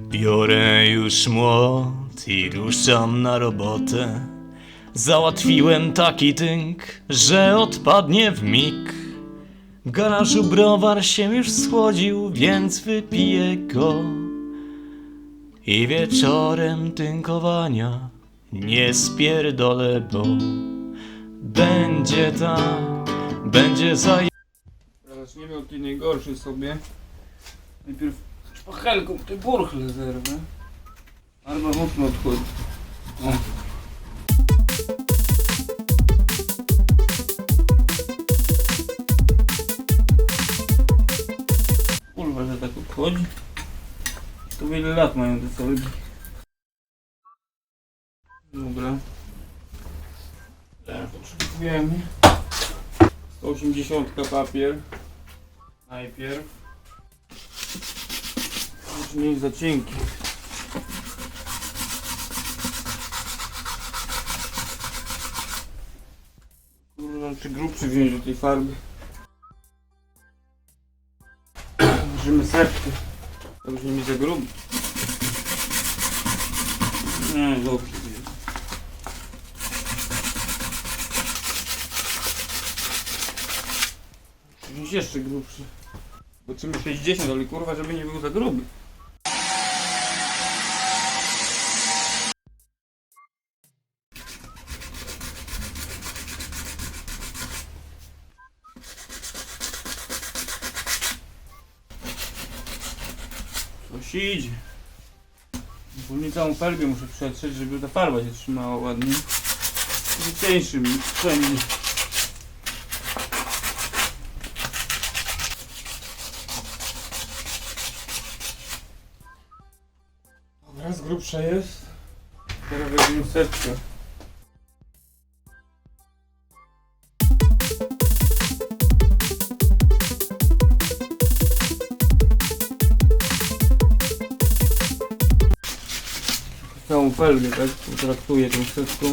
Biorę już młot i ruszam na robotę. Załatwiłem taki tynk, że odpadnie w mig. W garażu browar się już schłodził, więc wypiję go. I wieczorem tynkowania nie spierdolę, bo będzie tak, będzie za Zaczniemy od tej najgorszej sobie. Najpierw szpachelką te burchle zerwę. Albo mocno odchodzi. O. Kurwa, że tak odchodzi. To wiele lat mają te felgi. Dobra. Teraz potrzebujemy 180 papier. Najpierw. Już nie jest za cienki. Kurwa, czy grubszy wziąć do tej farby? Bierzemy septy. To już nie za gruby. Nie, dobrze. Wziąć jeszcze grubszy. Bo czym 60, ale kurwa, żeby nie był za gruby. Coś idzie. Ogólnie całą felgę muszę przetrzeć, żeby ta farba się trzymała ładnie. Będzie cieńszym wszędzie. Dobra, z grubsza jest. Teraz weźmiemy setkę. Felgę, tak? Potraktuję tą setką.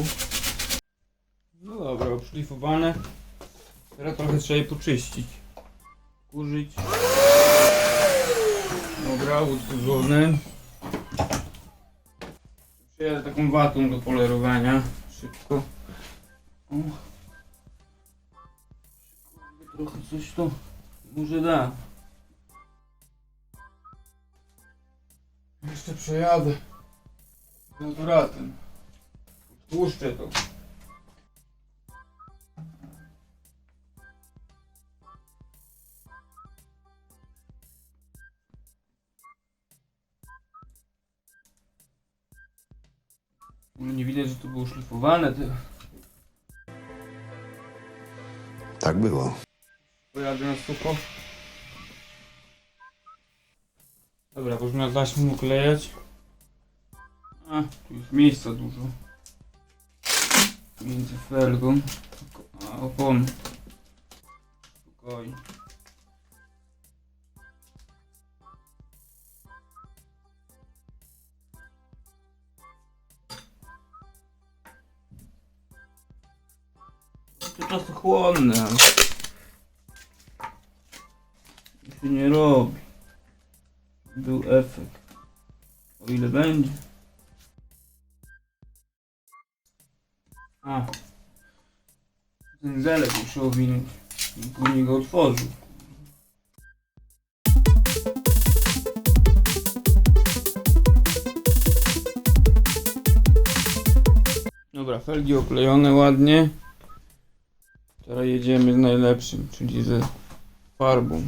No dobra, obszlifowane. Teraz trochę trzeba je poczyścić. Kurzyć. Dobra, utworzone. Przyjadę taką watą do polerowania. Szybko. Trochę coś to może da. Jeszcze przejadę. Naturatem. Tłuszczę to. No Nie widać, że to było szlifowane. To... Tak było. Pojadę na sucho. Dobra, można taśmę uklejać. A, tu jest miejsca dużo. Między felgą a oponą. Spokojnie. To czasochłonne. To się nie robi. Był efekt. O ile będzie. A. Ten zelek muszę owinąć. Później go otworzył. Dobra, felgi oklejone ładnie. Teraz jedziemy z najlepszym, czyli ze farbą.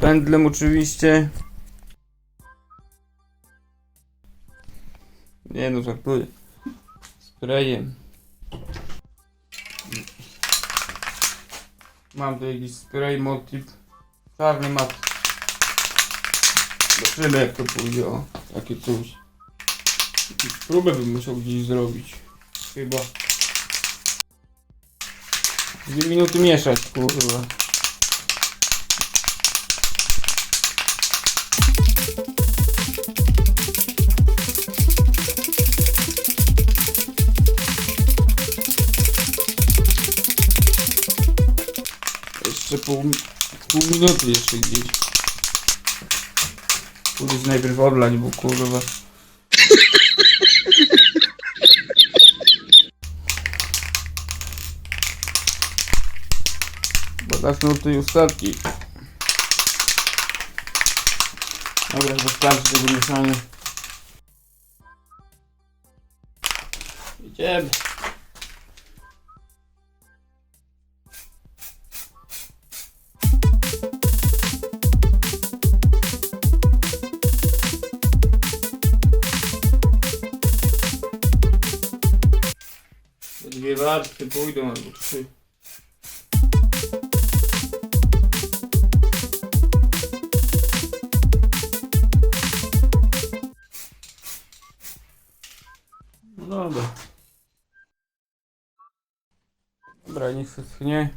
Pędlem oczywiście. Nie no, żartuję. Sprayem. Mam tu jakiś spray motyw. Czarny mat. Zobaczymy jak to pójdzie. O, takie coś. Próbę bym musiał gdzieś zrobić. Chyba. Dwie minuty mieszać, kurwa. Pół, pół minuty jeszcze gdzieś. Kiedyś najpierw odlać, bo kurwa. Bagaż nurty i ostatki. Dobra, wystarczy tego mieszania. Idziemy. Warstwy pójdą albo trzy. No dobra. Dobra, niech się schnie.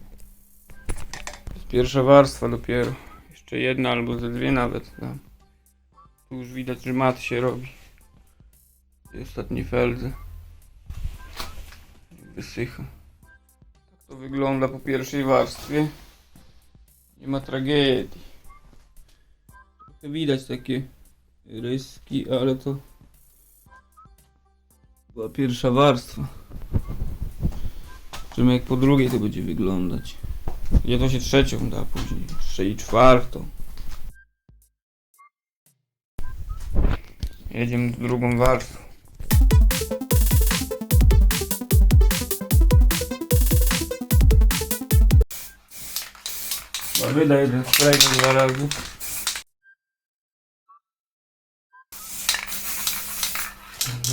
Pierwsza warstwa dopiero. Jeszcze jedna albo ze dwie nawet. Tam. Tu już widać, że mat się robi. I ostatnie felzy. Wysycha. Tak to wygląda po pierwszej warstwie. Nie ma tragedii. Trochę widać takie ryski, ale to była pierwsza warstwa. Zobaczymy jak po drugiej to będzie wyglądać. Gdzie to się trzecią da później. Jeszcze i czwartą. Jedziemy drugą warstwą. Chyba Wyda jeden spray dwa razy.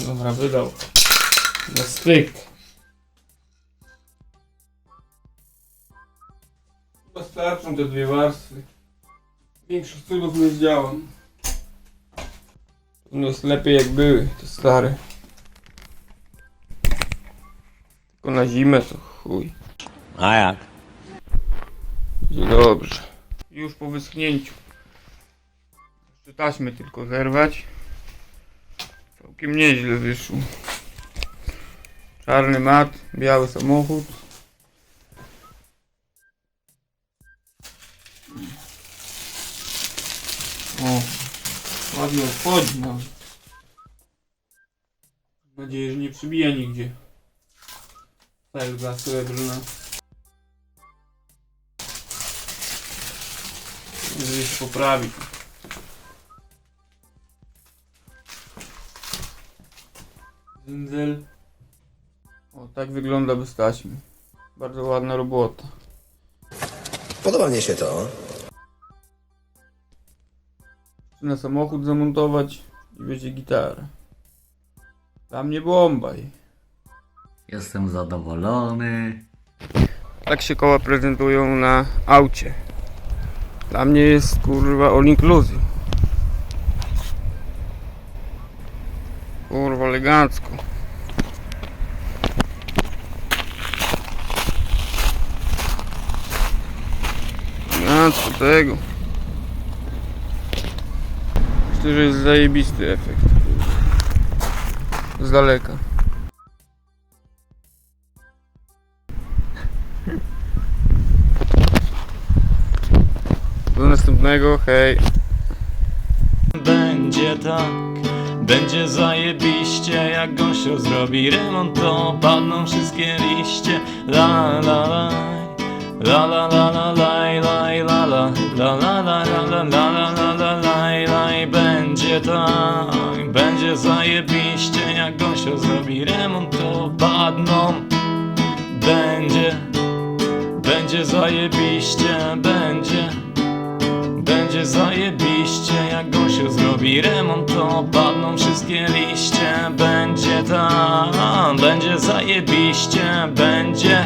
Dobra, wydał. Na styk. Chyba starczą te dwie warstwy. Większych cudów nie zdziałam. No jest lepiej jak były, te stare. Tylko na zimę to chuj. A jak? Będzie dobrze. Już po wyschnięciu. Jeszcze taśmy tylko zerwać. Całkiem nieźle wyszło. Czarny mat, biały samochód. O, ładnie odchodzi nawet. Mam nadzieję, że nie przybija nigdzie. Felga srebrna. Żeby się poprawić. Zyndzel. O, tak wygląda bez taśmy. Bardzo ładna robota. Podoba mnie się to. Na samochód zamontować i będzie gitara. Dla mnie bombaj. Jestem zadowolony. Tak się koła prezentują na aucie. Dla mnie jest kurwa all inclusive. Kurwa elegancko. Elegancko tego. Myślę, że jest zajebisty efekt. Z daleka. Do następnego, hej. Będzie tak, będzie zajebiście Jak gościu zrobi remont to padną wszystkie liście La la la La la la la laj la la La la la la la la la la la laj laj Będzie tak, będzie zajebiście Jak gościu zrobi remont to padną Będzie Będzie zajebiście, będzie zajebiście, jak Gosiu zrobi remont, to padną wszystkie liście. Będzie tam, będzie zajebiście, będzie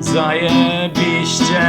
zajebiście.